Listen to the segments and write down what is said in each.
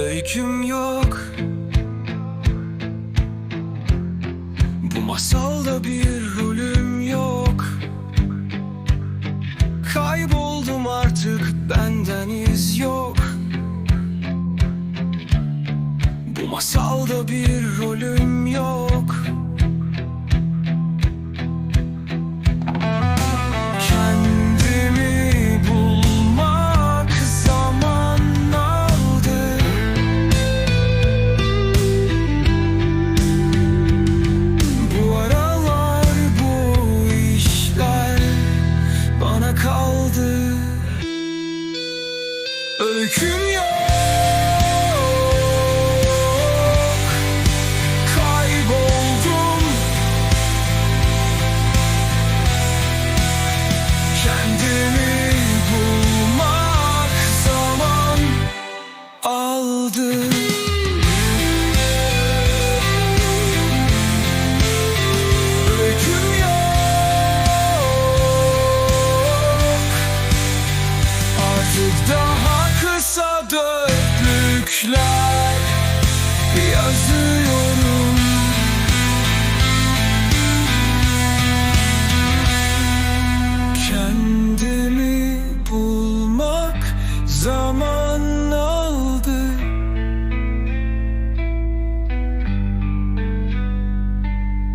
öyküm yok. Bu masalda bir rolüm yok. Kayboldum artık benden iz yok. Bu masalda bir rolüm yok kaldı. Öyküm Artık daha kısa dörtlükler yazıyorum. Kendimi bulmak zaman aldı.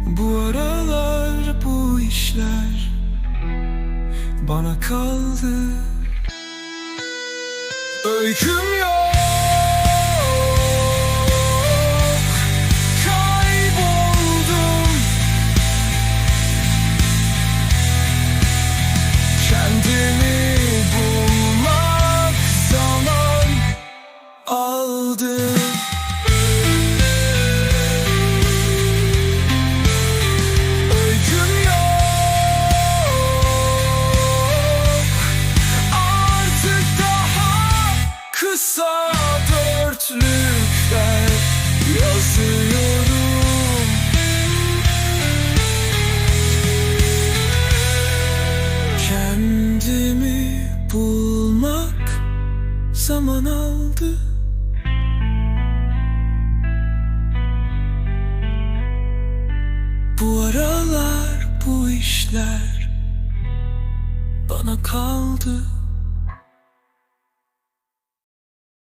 Bu aralar bu işler bana kaldı Öyküm yok kısa dörtlükler yazıyorum. Kendimi bulmak zaman aldı. Bu aralar bu işler bana kaldı